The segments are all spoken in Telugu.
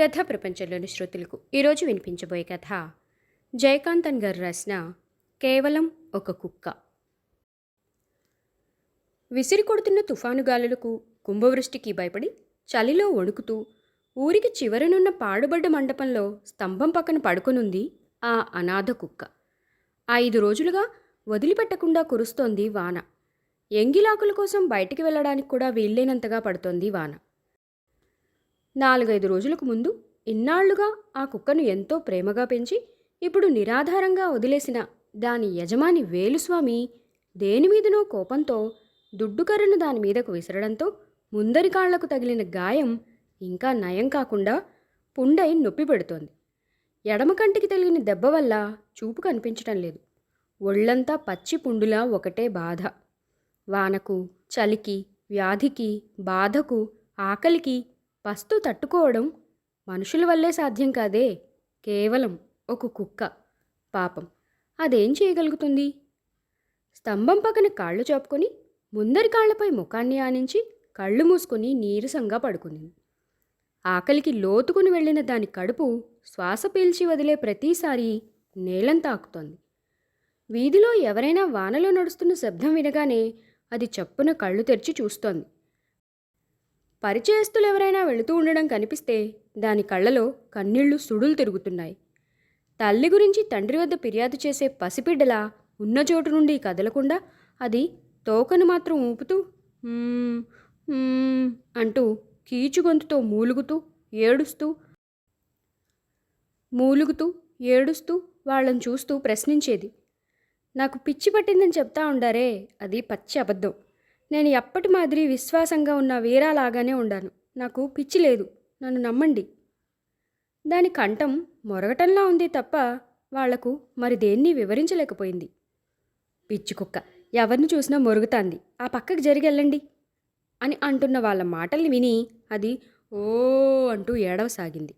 కథ ప్రపంచంలోని శ్రోతలకు ఈరోజు వినిపించబోయే కథ జయకాంతన్ గారు రాసిన కేవలం ఒక కుక్క. విసిరి కొడుతున్న తుఫాను గాలులకు కుంభవృష్టికి భయపడి చలిలో వణుకుతూ ఊరికి చివరనున్న పాడుబడ్డ మండపంలో స్తంభం పక్కన పడుకొనుంది ఆ అనాథ కుక్క. ఐదు రోజులుగా వదిలిపెట్టకుండా కురుస్తోంది వాన. ఎంగిలాకుల కోసం బయటికి వెళ్ళడానికి కూడా వీల్లేనంతగా పడుతోంది వాన. నాలుగైదు రోజులకు ముందు ఇన్నాళ్ళుగా ఆ కుక్కను ఎంతో ప్రేమగా పెంచి ఇప్పుడు నిరాధారంగా వదిలేసిన దాని యజమాని వేలుస్వామి దేనిమీదనో కోపంతో దుడ్డుకర్రను దాని మీదకు విసరడంతో ముందరి కాళ్ళకు తగిలిన గాయం ఇంకా నయం కాకుండా పుండై నొప్పి పెడుతోంది. ఎడమ కంటికి తగిలిన దెబ్బ వల్ల చూపు కనిపించటం లేదు. ఒళ్ళంతా పచ్చి పుండులా ఒకటే బాధ. వానకు చలికి వ్యాధికి బాధకు ఆకలికి పస్తు తట్టుకోవడం మనుషుల వల్లే సాధ్యం కాదే. కేవలం ఒక కుక్క. పాపం. అదేం చేయగలుగుతుంది? స్తంభం పక్కన కాళ్ళు చాపుకొని ముందరి కాళ్ళపై ముఖాన్ని ఆనించి కళ్ళు మూసుకొని నీరసంగా పడుకుంది. ఆకలికి లోతుకుని వెళ్ళిన దాని కడుపు శ్వాస పీల్చి వదిలే ప్రతిసారి నేలం తాకుతోంది. వీధిలో ఎవరైనా వానలో నడుస్తున్న శబ్దం వినగానే అది చప్పున కళ్ళు తెరిచి చూస్తోంది. పరిచయస్తులు ఎవరైనా వెళుతూ ఉండడం కనిపిస్తే దాని కళ్ళలో కన్నీళ్ళు సుడులు తిరుగుతున్నాయి. తల్లి గురించి తండ్రి వద్ద ఫిర్యాదు చేసే పసిబిడ్డలా ఉన్న చోటు నుండి కదలకుండా అది తోకను మాత్రం ఊపుతూ అంటూ కీచు గొంతుతో మూలుగుతూ ఏడుస్తూ మూలుగుతూ ఏడుస్తూ వాళ్ళని చూస్తూ ప్రశ్నించేది నాకు పిచ్చి పట్టిందని చెప్తా ఉండారే అది పచ్చి అబద్ధం. నేను ఎప్పటి మాదిరి విశ్వాసంగా ఉన్న వీరాలాగానే ఉండాను. నాకు పిచ్చి లేదు. నన్ను నమ్మండి. దాని కంఠం మొరగటంలా ఉంది తప్ప వాళ్ళకు మరి దేన్ని వివరించలేకపోయింది. పిచ్చి కుక్క ఎవరిని చూసినా మొరుగుతాంది. ఆ పక్కకు జరిగెళ్ళండి అని అంటున్న వాళ్ళ మాటల్ని విని అది ఓ అంటూ ఏడవసాగింది.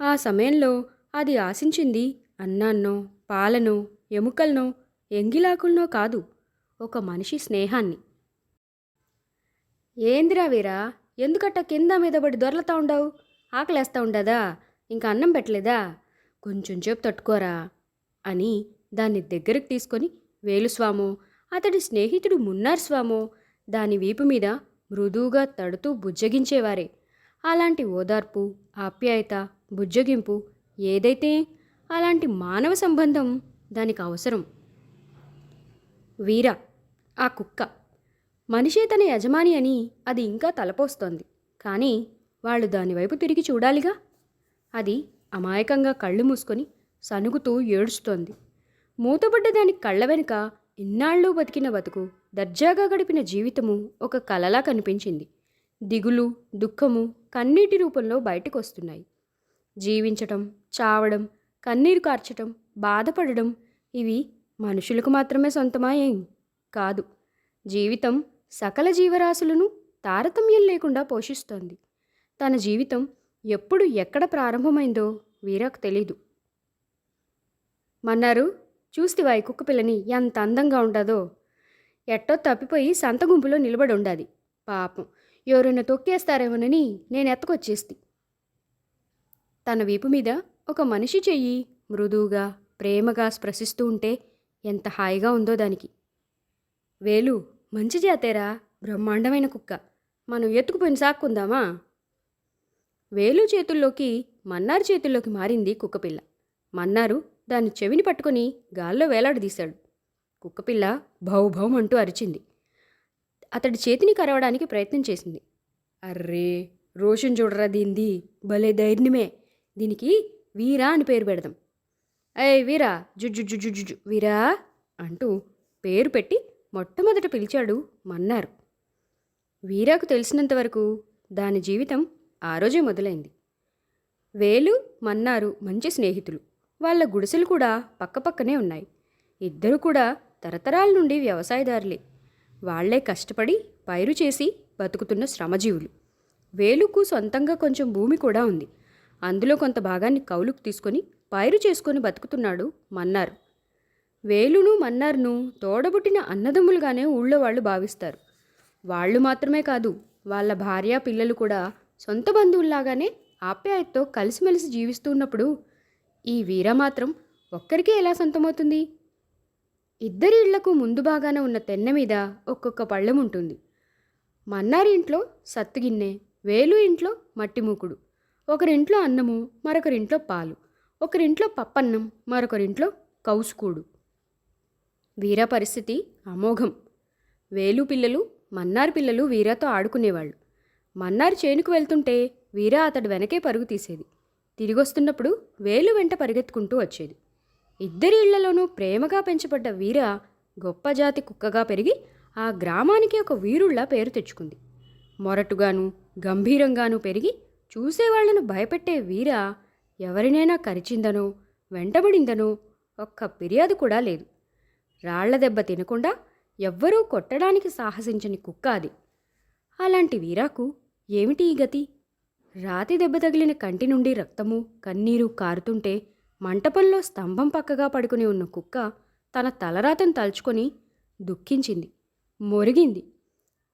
ఆ సమయంలో అది ఆశించింది అన్నాన్నో పాలనో ఎముకలనో ఎంగిలాకులనో కాదు. ఒక మనిషి స్నేహాన్ని. ఏందిరా వీరా? ఎందుకట్ట కింద మీద పడి దొరలతా ఉండవు? ఆకలేస్తా ఉండదా? ఇంకా అన్నం పెట్టలేదా? కొంచెం సేపు తట్టుకోరా అని దాన్ని దగ్గరికి తీసుకొని వేలుస్వామో అతడి స్నేహితుడు మున్నార్ స్వామో దాని వీపు మీద మృదువుగా తడుతూ బుజ్జగించేవారే. అలాంటి ఓదార్పు ఆప్యాయత బుజ్జగింపు ఏదైతే అలాంటి మానవ సంబంధం దానికి అవసరం. వీర ఆ కుక్క. మనిషే తన యజమాని అని అది ఇంకా తలపోస్తోంది. కానీ వాళ్ళు దానివైపు తిరిగి చూడాలిగా? అది అమాయకంగా కళ్ళు మూసుకొని సనుగుతూ ఏడుస్తోంది. మూతబడ్డ దాని కళ్ళ వెనుక ఇన్నాళ్ళు బతికిన బతుకు దర్జాగా గడిపిన జీవితము ఒక కలలా కనిపించింది. దిగులు దుఃఖము కన్నీటి రూపంలో బయటకు వస్తున్నాయి జీవించటం చావడం కన్నీరు కార్చటం బాధపడడం ఇవి మనుషులకు మాత్రమే సొంతమా ఏం? కాదు. జీవితం సకల జీవరాశులను తారతమ్యం లేకుండా పోషిస్తోంది. తన జీవితం ఎప్పుడు ఎక్కడ ప్రారంభమైందో వీరాకు తెలీదు. మన్నారు చూస్తివా ఈ కుక్క పిల్లని ఎంత అందంగా ఉండదో. ఎట్టో తప్పిపోయి సంత గుంపులో నిలబడి ఉండాది. పాపం ఎవరైనా తొక్కేస్తారేమోనని నేను ఎత్తకొచ్చేస్తి. తన వీపు మీద ఒక మనిషి చెయ్యి మృదువుగా ప్రేమగా స్పృశిస్తూ ఉంటే ఎంత హాయిగా ఉందో దానికి. వేలు మంచి జాతేరా బ్రహ్మాండమైన కుక్క. మనం ఎత్తుకుపోయిన సాక్కుందామా వేలు చేతుల్లోకి మన్నారు చేతుల్లోకి మారింది కుక్కపిల్ల. మన్నారు దాని చెవిని పట్టుకొని గాల్లో వేలాడదీశాడు కుక్కపిల్ల భౌభౌం అంటూ అరిచింది. అతడి చేతిని కరవడానికి ప్రయత్నం చేసింది. అర్రే రోషన్ చూడరా దీంది భలే ధైర్యమే దీనికి వీరా అని పేరు పెడదాం. అయ్ వీరా జుజ్జు జుజ్జు జుజ్జు వీరా అంటూ పేరు పెట్టి మొట్టమొదట పిలిచాడు మన్నారు. వీరాకు తెలిసినంతవరకు దాని జీవితం ఆ రోజే మొదలైంది. వేలు మన్నారు మంచి స్నేహితులు. వాళ్ళ గుడిసెలు కూడా పక్కపక్కనే ఉన్నాయి. ఇద్దరు కూడా తరతరాల నుండి వ్యవసాయదారులే. వాళ్ళే కష్టపడి పైరు చేసి బతుకుతున్న శ్రమజీవులు. వేలుకు సొంతంగా కొంచెం భూమి కూడా ఉంది. అందులో కొంత భాగాన్ని కౌలుకు తీసుకొని పైరు చేసుకొని బతుకుతున్నాడు మన్నారు. వేలును మన్నార్ను తోడబుట్టిన అన్నదమ్ములుగానే ఊళ్ళో వాళ్ళు భావిస్తారు. వాళ్ళు మాత్రమే కాదు వాళ్ళ భార్య పిల్లలు కూడా సొంత బంధువుల్లాగానే ఆప్యాయతతో కలిసిమెలిసి జీవిస్తున్నప్పుడు ఈ వీర మాత్రం ఒక్కరికే ఎలా సొంతమవుతుంది? ఇద్దరి ఇళ్ళకు ముందు భాగాన ఉన్న తెన్నె మీద ఒక్కొక్క పళ్ళెం ఉంటుంది. మన్నారి ఇంట్లో సత్తుగిన్నె వేలు ఇంట్లో మట్టి మూకుడు ఒకరింట్లో అన్నము మరొకరింట్లో పాలు ఒకరింట్లో పప్పన్నం మరొకరింట్లో కౌసుకూడు. వీర పరిస్థితి అమోఘం. వేలు పిల్లలు మన్నార్ పిల్లలు వీరాతో ఆడుకునేవాళ్ళు. మన్నార్ చేనుకు వెళ్తుంటే వీర అతడు వెనకే పరుగు తీసేది. తిరిగొస్తున్నప్పుడు వేలు వెంట పరిగెత్తుకుంటూ వచ్చేది. ఇద్దరి ఇళ్ళలోనూ ప్రేమగా పెంచబడ్డ వీర గొప్ప జాతి కుక్కగా పెరిగి ఆ గ్రామానికి ఒక వీరుళ్ళా పేరు తెచ్చుకుంది. మొరటుగాను గంభీరంగానూ పెరిగి చూసేవాళ్ళను భయపెట్టే వీర ఎవరినైనా కరిచిందనో వెంటబడిందనో ఒక్క ఫిర్యాదు కూడా లేదు. రాళ్ళ దెబ్బ తినకుండా ఎవ్వరూ కొట్టడానికి సాహసించని కుక్క అది. అలాంటి వీరాకు ఏమిటి ఈ గతి? రాతి దెబ్బ తగిలిన కంటి నుండి రక్తము కన్నీరు కారుతుంటే మంటపంలో స్తంభం పక్కగా పడుకుని ఉన్న కుక్క తన తలరాతను తలుచుకొని దుఃఖించింది మొరిగింది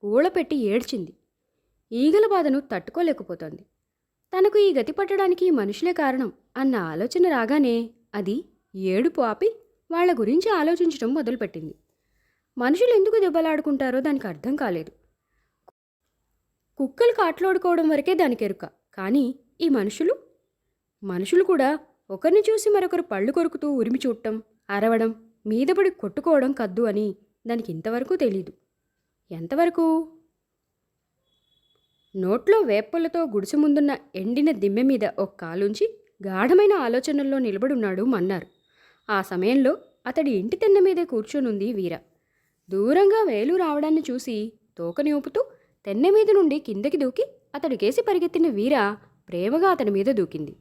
ఊళపెట్టి ఏడ్చింది. ఈగల బాధను తట్టుకోలేకపోతోంది. తనకు ఈ గతి పట్టడానికి మనుషులే కారణం అన్న ఆలోచన రాగానే అది ఏడుపు ఆపి వాళ్ళ గురించి ఆలోచించడం మొదలుపెట్టింది. మనుషులు ఎందుకు దెబ్బలాడుకుంటారో దానికి అర్థం కాలేదు. కుక్కలు కాట్లాడుకోవడం వరకే దానికి ఎరుక. కానీ ఈ మనుషులు? మనుషులు కూడా ఒకరిని చూసి మరొకరు పళ్ళు కొరుకుతూ ఉరిమి చూడటం అరవడం మీదపడి కొట్టుకోవడం కద్దు అని దానికి ఇంతవరకు తెలీదు. ఎంతవరకు? నోట్లో వేపలతో గుడిసె ముందున్న ఎండిన దిమ్మె మీద ఒక కాలుంచి గాఢమైన ఆలోచనల్లో నిలబడున్నాడు మన్నారు. ఆ సమయంలో అతడి ఇంటి తిన్న మీదే కూర్చొనుంది వీర. దూరంగా వేలు రావడాన్ని చూసి తోకని ఊపుతూ తెన్నె మీద నుండి కిందకి దూకి అతడికేసి పరిగెత్తిన వీర ప్రేమగా అతని మీద దూకింది.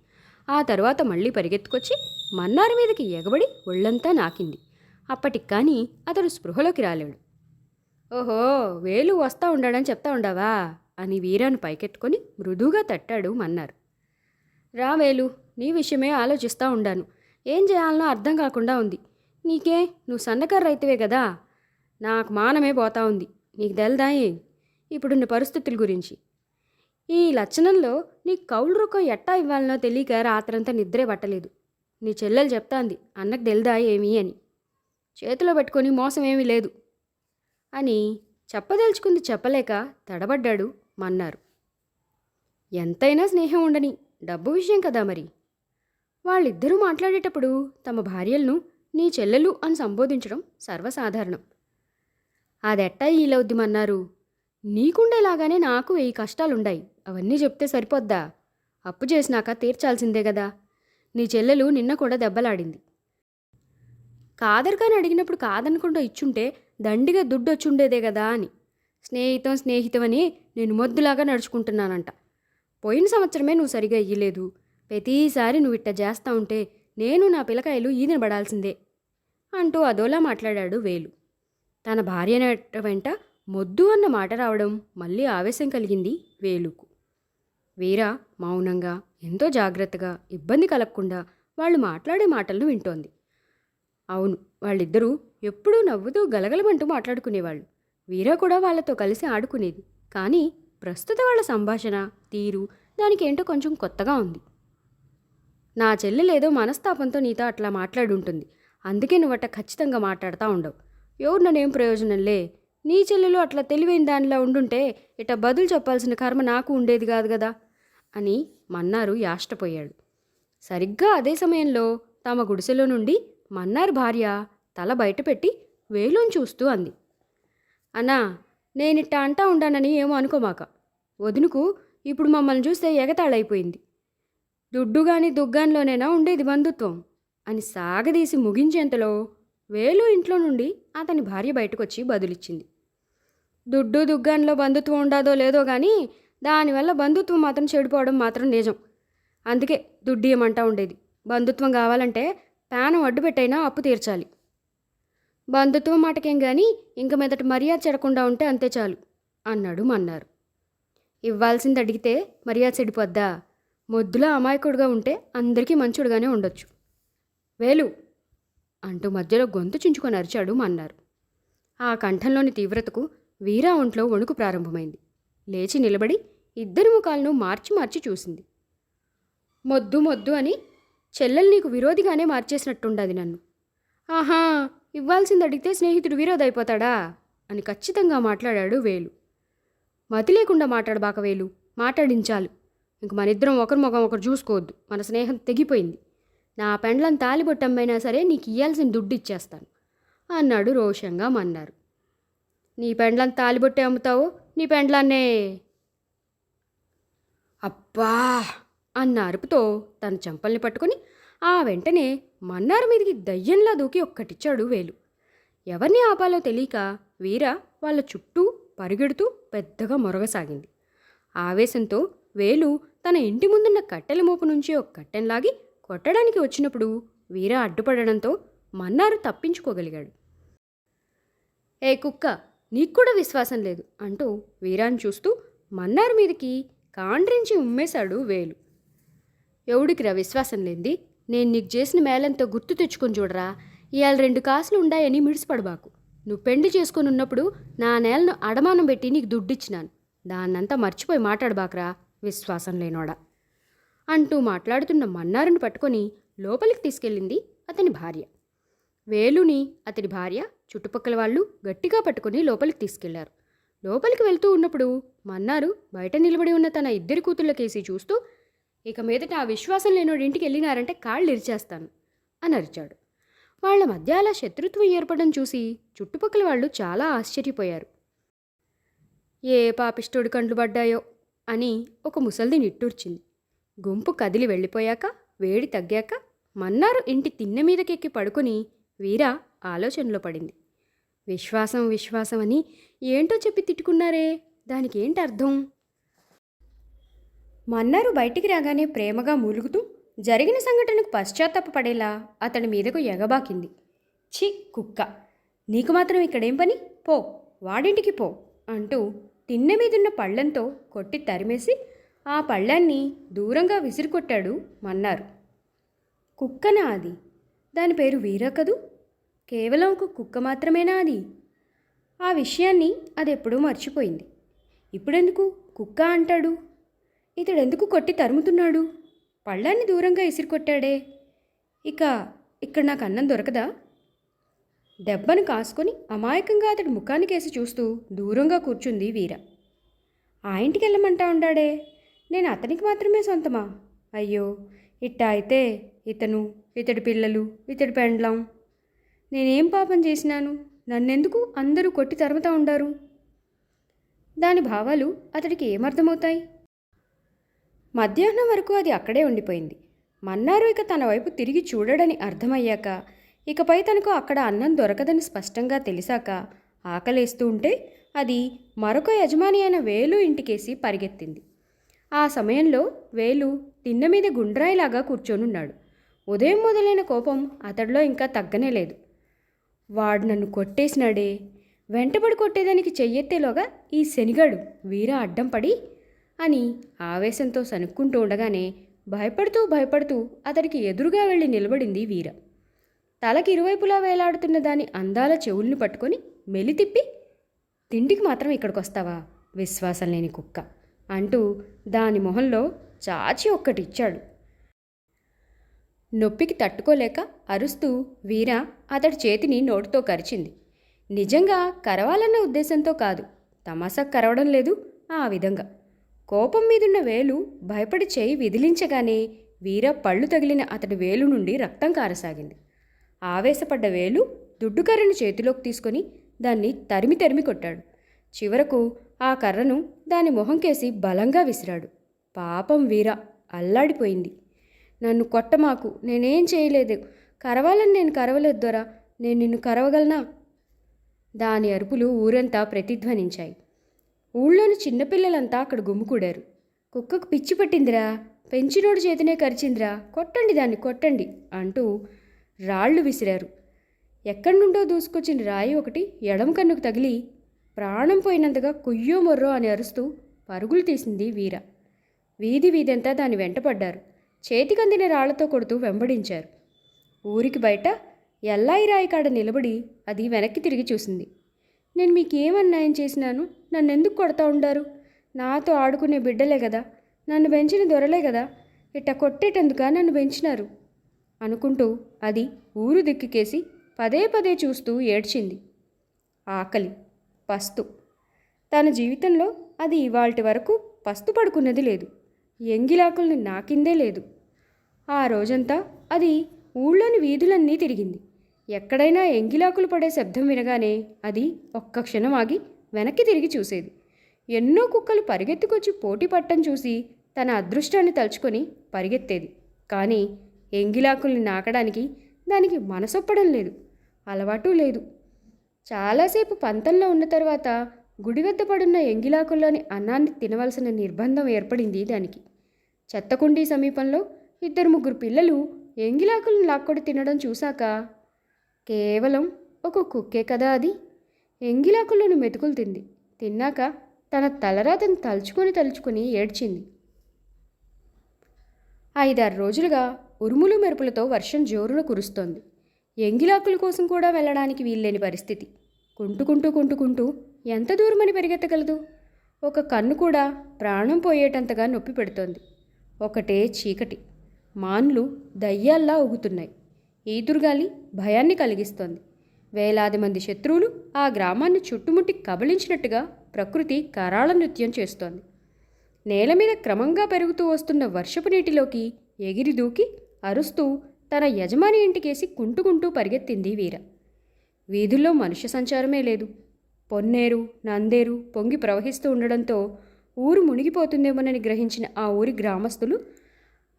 ఆ తర్వాత మళ్ళీ పరిగెత్తుకొచ్చి మన్నారి మీదకి ఎగబడి ఒళ్ళంతా నాకింది. అప్పటికి కానీ అతడు స్పృహలోకి రాలేడు. ఓహో వేలు వస్తా ఉండాడని చెప్తా ఉండవా? అని వీరాను పైకెత్తుకొని మృదువుగా తట్టాడు మన్నారు. రా వేలు నీ విషయమే ఆలోచిస్తూ ఉండాను. ఏం చేయాలనో అర్థం కాకుండా ఉంది. నీకే నువ్వు సన్నకారు రైతువే కదా? నాకు మానమే పోతా ఉంది. నీకు తెలదా ఏం? ఇప్పుడున్న పరిస్థితుల గురించి. ఈ లక్షణంలో నీ కౌలు రూకం ఎట్టా ఇవ్వాలనో తెలియక రాత్రంతా నిద్రే పట్టలేదు. నీ చెల్లెలు చెప్తాంది అన్నకు తెలుదా ఏమీ అని. చేతిలో పెట్టుకొని మోసం ఏమీ లేదు అని చెప్పదలుచుకుంది చెప్పలేక తడబడ్డాడు మన్నారు. ఎంతైనా స్నేహం ఉండని డబ్బు విషయం కదా మరి? వాళ్ళిద్దరూ మాట్లాడేటప్పుడు తమ భార్యలను నీ చెల్లెలు అని సంబోధించడం సర్వసాధారణం. అదెట్టా ఈలవుద్దిమన్నారు నీకుండేలాగానే నాకు వెయ్యి కష్టాలుండాయి. అవన్నీ చెప్తే సరిపోద్దా? అప్పు చేసినాక తీర్చాల్సిందే కదా నీ చెల్లెలు నిన్న కూడా దెబ్బలాడింది. కాదర్గాని అడిగినప్పుడు కాదనకుండా ఇచ్చుంటే దండిగా దుడ్డు వచ్చుండేదే కదా అని. స్నేహితం స్నేహితం అని నేను మొద్దులాగా నడుచుకుంటున్నానంట. పోయిన సంవత్సరమే నువ్వు సరిగా ఇయ్యలేదు. ప్రతిసారి నువ్వు ఇట్ట చేస్తా ఉంటే నేను నా పిల్లకాయలు ఈదిన పడాల్సిందే అంటూ అదోలా మాట్లాడాడు వేలు. తన భార్య వెంట మొద్దు అన్న మాట రావడం మళ్ళీ ఆవేశం కలిగింది వేలుకు. వీర మౌనంగా ఎంతో జాగ్రత్తగా ఇబ్బంది కలగకుండా వాళ్ళు మాట్లాడే మాటలను వింటోంది. అవును వాళ్ళిద్దరూ ఎప్పుడూ నవ్వుతూ గలగలమంటూ మాట్లాడుకునేవాళ్ళు. వీర కూడా వాళ్ళతో కలిసి ఆడుకునేది. కానీ ప్రస్తుత వాళ్ళ సంభాషణ తీరు దానికేంటో కొంచెం కొత్తగా ఉంది. నా చెల్లెలేదో మనస్తాపంతో నీతో అట్లా మాట్లాడుంటుంది. అందుకే నువ్వట ఖచ్చితంగా మాట్లాడుతూ ఉండవు. ఎవరు నన్నేం ప్రయోజనంలే? నీ చెల్లెలు అట్లా తెలివైన దానిలా ఉండుంటే ఇట బదులు చెప్పాల్సిన కర్మ నాకు ఉండేది కాదు కదా? అని మన్నారు యాష్టపోయాడు. సరిగ్గా అదే సమయంలో తమ గుడిసెలో నుండి మన్నార్ భార్య తల బయటపెట్టి వేలుని చూస్తూ అంది. అన్నా నేనిట్ట అంటా ఉండానని ఏమో అనుకోమాక. వదునుకు ఇప్పుడు మమ్మల్ని చూస్తే ఎగతాళైపోయింది. దుడ్డుగాని దుగ్గాన్లోనైనా ఉండేది బంధుత్వం? అని సాగదీసి ముగించేంతలో వేలు ఇంట్లో నుండి అతని భార్య బయటకొచ్చి బదులిచ్చింది. దుడ్డు దుగ్గాన్లో బంధుత్వం ఉండాదో లేదో కానీ దానివల్ల బంధుత్వం మాత్రం చెడిపోవడం మాత్రం నిజం. అందుకే దుడ్డియమంటా ఉండేది. బంధుత్వం కావాలంటే పానం అడ్డు పెట్టైనా అప్పు తీర్చాలి. బంధుత్వం మాటకేం కానీ ఇంక మీదట మర్యాద చెడకుండా ఉంటే అంతే చాలు అన్నాడు మన్నారు. ఇవ్వాల్సింది అడిగితే మర్యాద చెడిపోద్దా? మొద్దులా అమాయకుడుగా ఉంటే అందరికీ మంచుడుగానే ఉండొచ్చు. వేలు! అంటూ మధ్యలో గొంతు చించుకొని అరిచాడు మన్నారు. ఆ కంఠంలోని తీవ్రతకు వీరా ఒంట్లో వణుకు ప్రారంభమైంది. లేచి నిలబడి ఇద్దరి ముఖాలను మార్చి మార్చి చూసింది. మొద్దు మొద్దు అని చెల్లెలు నీకు విరోధిగానే మార్చేసినట్టుండది నన్ను. ఆహా! ఇవ్వాల్సింది అడిగితే స్నేహితుడు విరోధైపోతాడా? అని ఖచ్చితంగా మాట్లాడాడు వేలు. మతి లేకుండా మాట్లాడబాక వేలు మాట్లాడించాలి. ఇంక మన ఇద్దరం ఒకరి ముఖం ఒకరు చూసుకోవద్దు. మన స్నేహం తెగిపోయింది. నా పెండ్లం తాలిబొట్టమ్మైనా సరే నీకు ఇయ్యాల్సిన దుడ్డు ఇచ్చేస్తాను అన్నాడు రోషంగా మన్నారు. నీ పెండ్లం తాలిబొట్టే అమ్ముతావు? నీ పెండ్లాన్నే అబ్బా అన్న అరుపుతో తన చెంపల్ని పట్టుకుని ఆ వెంటనే మన్నారు మీదికి దయ్యంలా దూకి ఒక్కటిచ్చాడు వేలు. ఎవరిని ఆపాలో తెలియక వీర వాళ్ళ చుట్టూ పరిగెడుతూ పెద్దగా మొరగసాగింది. ఆవేశంతో వేలు తన ఇంటి ముందున్న కట్టెల మోపు నుంచి ఒక కట్టెన్లాగి కొట్టడానికి వచ్చినప్పుడు వీర అడ్డుపడడంతో మన్నారు తప్పించుకోగలిగాడు. ఏ కుక్క నీకు కూడా విశ్వాసం లేదు అంటూ వీరాన్ని చూస్తూ మన్నారు మీదకి కాండ్రించి ఉమ్మేశాడు వేలు. ఎవడికిరా విశ్వాసం లేంది? నేను నీకు చేసిన మేలంతో గుర్తు తెచ్చుకొని చూడరా? ఇవాళ రెండు కాసులు ఉండాయని మిడిసిపడబాకు నువ్వు పెండి చేసుకొని ఉన్నప్పుడు నా నేలను అడమానం పెట్టి నీకు దుడ్డిచ్చినాను. దాన్నంతా మర్చిపోయి మాట్లాడబాకరా. విశ్వాసం లేనోడా? అంటూ మాట్లాడుతున్న మన్నారుని పట్టుకొని లోపలికి తీసుకెళ్ళింది అతని భార్య. వేలుని అతడి భార్య చుట్టుపక్కల వాళ్ళు గట్టిగా పట్టుకొని లోపలికి తీసుకెళ్ళారు. లోపలికి వెళ్తూ ఉన్నప్పుడు మన్నారు బయట నిలబడి ఉన్న తన ఇద్దరి కూతుళ్ళకేసి చూస్తూ ఇక మీదట ఆ విశ్వాసం లేనోడి ఇంటికి వెళ్ళినారంటే కాళ్ళు ఇరిచేస్తాను అని అరిచాడు. వాళ్ళ మధ్య అలా శత్రుత్వం ఏర్పడడం చూసి చుట్టుపక్కల వాళ్ళు చాలా ఆశ్చర్యపోయారు. ఏ పాపిష్టుడు కండ్లు పడ్డాయో? అని ఒక ముసల్ది నిట్టూర్చింది. గుంపు కదిలి వెళ్ళిపోయాక వేడి తగ్గాక మన్నారు ఇంటి తిన్నె మీదకెక్కి పడుకుని వీర ఆలోచనలో పడింది. విశ్వాసం విశ్వాసం అని ఏంటో చెప్పి తిట్టుకున్నారే దానికి ఏంటి అర్థం? మన్నారు బయటికి రాగానే ప్రేమగా మూలుగుతూ జరిగిన సంఘటనకు పశ్చాత్తాపపడేలా అతడి మీదకు ఎగబాకింది. ఛీ కుక్క! నీకు మాత్రం ఇక్కడేం పని? పో వాడింటికి పో అంటూ తిన్నె మీదున్న పళ్ళంతో కొట్టి తరిమేసి ఆ పళ్ళాన్ని దూరంగా విసిరికొట్టాడు మన్నారు. కుక్కనా అది? దాని పేరు వీరా కదూ? కేవలం ఒక కుక్క మాత్రమేనా అది? ఆ విషయాన్ని అది ఎప్పుడూ మర్చిపోయింది. ఇప్పుడెందుకు కుక్క అంటాడు? ఇతడెందుకు కొట్టి తరుముతున్నాడు? పళ్ళాన్ని దూరంగా ఇసిరికొట్టాడే ఇక ఇక్కడ నాకు అన్నం దొరకదా? దెబ్బను కాసుకొని అమాయకంగా అతడి ముఖానికేసి చూస్తూ దూరంగా కూర్చుంది వీర. ఆ ఇంటికి వెళ్ళమంటా ఉండాడే? నేను అతనికి మాత్రమే సొంతమా? అయ్యో ఇట్టా అయితే ఇతను ఇతడి పిల్లలు ఇతడి పెండ్లం. నేనేం పాపం చేసినాను? నన్నెందుకు అందరూ కొట్టి తరుముతా ఉండారు? దాని భావాలు అతడికి ఏమర్థమవుతాయి? మధ్యాహ్నం వరకు అది అక్కడే ఉండిపోయింది. మన్నారు ఇక తన వైపు తిరిగి చూడడని అర్థమయ్యాక ఇకపై తనకు అక్కడ అన్నం దొరకదని స్పష్టంగా తెలిసాక ఆకలేస్తూ ఉంటే అది మరొక యజమాని అయిన వేలు ఇంటికేసి పరిగెత్తింది. ఆ సమయంలో వేలు తిన్న మీద గుండ్రాయిలాగా కూర్చొనున్నాడు. ఉదయం మొదలైన కోపం అతడిలో ఇంకా తగ్గనే లేదు. వాడు నన్ను కొట్టేసినాడే. వెంటబడి కొట్టేదానికి చెయ్యెత్తేలోగా ఈ శనిగాడు వీర అడ్డం పడి అని ఆవేశంతో సనుక్కుంటూ ఉండగానే భయపడుతూ భయపడుతూ అతడికి ఎదురుగా వెళ్ళి నిలబడింది వీర. తలకి ఇరువైపులా వేలాడుతున్న దాని అందాల చెవుల్ని పట్టుకొని మెలి తిప్పి తిండికి మాత్రం ఇక్కడికి వస్తావా విశ్వాసం లేని కుక్క అంటూ దాని మొహంలో చాచి ఒక్కటిచ్చాడు. నొప్పికి తట్టుకోలేక అరుస్తూ వీర అతడి చేతిని నోటితో కరిచింది. నిజంగా కరవాలన్న ఉద్దేశంతో కాదు తమాసా కరవడం లేదు ఆ విధంగా. కోపం మీదున్న వేలు భయపడి చేయి విదిలించగానే వీర పళ్ళు తగిలిన అతడి వేలు నుండి రక్తం కారసాగింది. ఆవేశపడ్డ వేలు దుడ్డు కర్రను చేతిలోకి తీసుకొని దాన్ని తరిమి తరిమి కొట్టాడు. చివరకు ఆ కర్రను దాని మొహంకేసి బలంగా విసిరాడు. పాపం వీర అల్లాడిపోయింది. నన్ను కొట్టమాకు నేనేం చేయలేదు. కరవాలని నేను కరవలేదు దొరా నేను నిన్ను కరవగలనా? దాని అరుపులు ఊరంతా ప్రతిధ్వనించాయి. ఊళ్ళోని చిన్నపిల్లలంతా అక్కడ గుమ్ముకూడారు కుక్కకు పిచ్చి పట్టిందిరా పెంచినోడు చేతినే కరిచిందిరా కొట్టండి దాన్ని కొట్టండి అంటూ రాళ్ళు విసిరారు. ఎక్కడి నుండో దూసుకొచ్చిన రాయి ఒకటి ఎడమ కన్నుకు తగిలి ప్రాణం పోయినంతగా కుయ్యో మొర్రో అని అరుస్తూ పరుగులు తీసింది వీర. వీధి వీధంతా దాని వెంటపడ్డారు చేతికందిన రాళ్ళతో కొడుతూ వెంబడించారు. ఊరికి బయట ఎల్లాయి రాయి కాడ నిలబడి అది వెనక్కి తిరిగి చూసింది. నేను మీకు ఏం అన్యాయం చేసినాను? నన్ను ఎందుకు కొడతా ఉండారు? నాతో ఆడుకునే బిడ్డలే కదా నన్ను పెంచిన దొరలే కదా ఇట్ట కొట్టేటందుక నన్ను పెంచినారు? అనుకుంటూ అది ఊరు దిక్కుకేసి పదే పదే చూస్తూ ఏడ్చింది. ఆకలి పస్తు. తన జీవితంలో అది ఇవాల్టి వరకు పస్తు పడుకున్నది లేదు. ఎంగిలాకుల్ని నాకిందే లేదు. ఆ రోజంతా అది ఊళ్ళోని వీధులన్నీ తిరిగింది. ఎక్కడైనా ఎంగిలాకులు పడే శబ్దం వినగానే అది ఒక్క క్షణం ఆగి వెనక్కి తిరిగి చూసేది. ఎన్నో కుక్కలు పరిగెత్తుకొచ్చి పోటీ పట్టం చూసి తన అదృష్టాన్ని తలుచుకొని పరిగెత్తేది. కానీ ఎంగిలాకుల్ని నాకడానికి దానికి మనసొప్పడం లేదు అలవాటు లేదు. చాలాసేపు పంతంలో ఉన్న తర్వాత గుడి వద్ద పడున్న ఎంగిలాకుల్లోని అన్నాన్ని తినవలసిన నిర్బంధం ఏర్పడింది దానికి. చెత్తకుండీ సమీపంలో ఇద్దరు ముగ్గురు పిల్లలు ఎంగిలాకులను లాక్కొడి తినడం చూశాక కేవలం ఒక కుక్కే కదా అది? ఎంగిలాకులను మెతుకులు తింది. తిన్నాక తన తలరాతను తలుచుకొని తలుచుకొని ఏడ్చింది. ఐదారు రోజులుగా ఉరుములు మెరుపులతో వర్షం జోరున కురుస్తోంది. ఎంగిలాకుల కోసం కూడా వెళ్ళడానికి వీల్లేని పరిస్థితి. కుంటుకుంటూ కుంటుకుంటూ ఎంత దూరమని పరిగెత్తగలదు? ఒక కన్ను కూడా ప్రాణం పోయేటంతగా నొప్పి పెడుతోంది. ఒకటే చీకటి. మాన్లు దయ్యాల్లా ఊగుతున్నాయి. ఈదురుగాలి భయాన్ని కలిగిస్తోంది. వేలాది మంది శత్రువులు ఆ గ్రామాన్ని చుట్టుముట్టి కబలించినట్టుగా ప్రకృతి కరాళ నృత్యం చేస్తోంది. నేల మీద క్రమంగా పెరుగుతూ వస్తున్న వర్షపు నీటిలోకి ఎగిరి దూకి అరుస్తూ తన యజమాని ఇంటికేసి కుంటుకుంటూ పరిగెత్తింది వీర. వీధుల్లో మనుష్య సంచారమే లేదు. పొన్నేరు నందేరు పొంగి ప్రవహిస్తూ ఉండడంతో ఊరు మునిగిపోతుందేమోనని గ్రహించిన ఆ ఊరి గ్రామస్తులు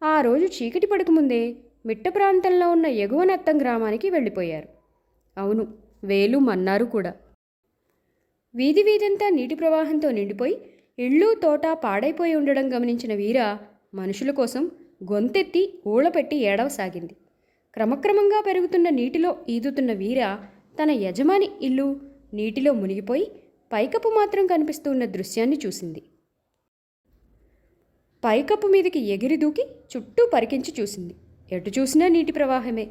ఆ రోజు చీకటి పడకముందే మిట్ట ప్రాంతంలో ఉన్న ఎగువనత్తం గ్రామానికి వెళ్ళిపోయారు. అవును వేలు మన్నారు కూడా. వీధి వీధంతా నీటి ప్రవాహంతో నిండిపోయి ఇళ్ళు తోట పాడైపోయి ఉండడం గమనించిన వీర మనుషుల కోసం గొంతెత్తి ఊళ్ళపెట్టి ఏడవసాగింది. క్రమక్రమంగా పెరుగుతున్న నీటిలో ఈదుతున్న వీర తన యజమాని ఇల్లు నీటిలో మునిగిపోయి పైకప్పు మాత్రం కనిపిస్తున్న దృశ్యాన్ని చూసింది. పైకప్పు మీదకి ఎగిరి దూకి చుట్టూ పరికించి చూసింది. ఎటు చూసినా నీటి ప్రవాహమే.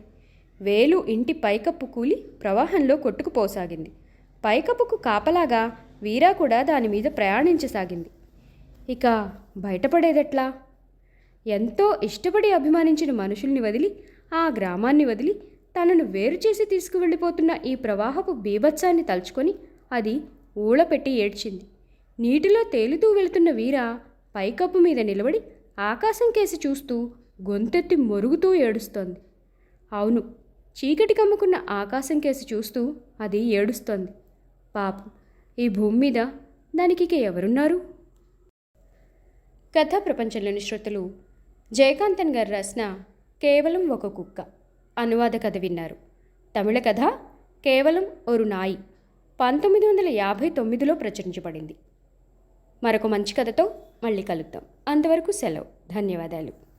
వేలు ఇంటి పైకప్పు కూలి ప్రవాహంలో కొట్టుకుపోసాగింది. పైకప్పుకు కాపలాగా వీరా కూడా దాని మీద ప్రయాణించసాగింది. ఇక బయటపడేదెట్లా? ఎంతో ఇష్టపడి అభిమానించిన మనుషుల్ని వదిలి ఆ గ్రామాన్ని వదిలి తనను వేరు చేసి తీసుకువెళ్ళిపోతున్న ఈ ప్రవాహపు బీభత్సాన్ని తలుచుకొని అది ఊళపెట్టి ఏడ్చింది. నీటిలో తేలుతూ వెళుతున్న వీర పైకప్పు మీద నిలబడి ఆకాశం కేసి చూస్తూ గొంతెత్తి మొరుగుతూ ఏడుస్తోంది. అవును చీకటి కమ్ముకున్న ఆకాశం కేసి చూస్తూ అది ఏడుస్తోంది. పాపం ఈ భూమి మీద దానికి ఇక ఎవరున్నారు? కథా ప్రపంచంలోని శ్రోతలు జయకాంతన్ గారు రాసిన కేవలం ఒక కుక్క. అనువాద కథ విన్నారు. తమిళ కథ కేవలం ఒరు నాయి. పంతొమ్మిది వందల యాభై తొమ్మిదిలో ప్రచురించబడింది. మరొక మంచి కథతో మళ్ళీ కలుద్దాం. అంతవరకు సెలవు. ధన్యవాదాలు.